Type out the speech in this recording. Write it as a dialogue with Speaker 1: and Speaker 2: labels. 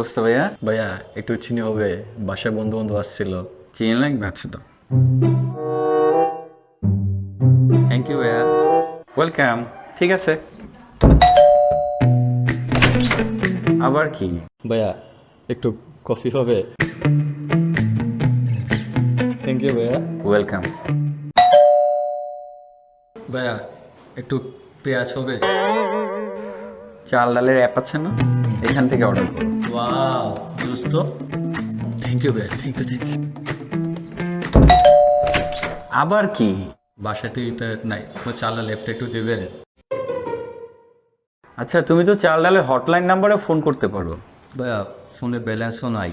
Speaker 1: অবস্থা ভাইয়া?
Speaker 2: ভাইয়া একটু চিনি হবে। বাসায় বন্ধু বন্ধু আসছিল।
Speaker 1: চিনি লাগবে? আচ্ছা তো। থ্যাংক ইউ ভাইয়া। ওয়েলকাম ঠিক আছে। আবার কি?
Speaker 2: ভাইয়া একটু কফি হবে। থ্যাংক ইউ ভাইয়া।
Speaker 1: ওয়েলকাম
Speaker 2: ভাইয়া একটু পেঁয়াজ হবে।
Speaker 1: চাল ডালের অ্যাপ আছে না? এখান থেকে অর্ডার করো।
Speaker 2: ওয়াও দোস্ত। থ্যাংক ইউ ভাইয়া থ্যাংক ইউ থ্যাংক ইউ
Speaker 1: আবার কি?
Speaker 2: বাসায় তো এটা নাই। তোমার ডাল ল্যাপটা একটু দেবে।
Speaker 1: আচ্ছা তুমি তো চাল ডালের হটলাইন নাম্বারে ফোন করতে পারো।
Speaker 2: ভাইয়া ফোনে ব্যালেন্সও নাই।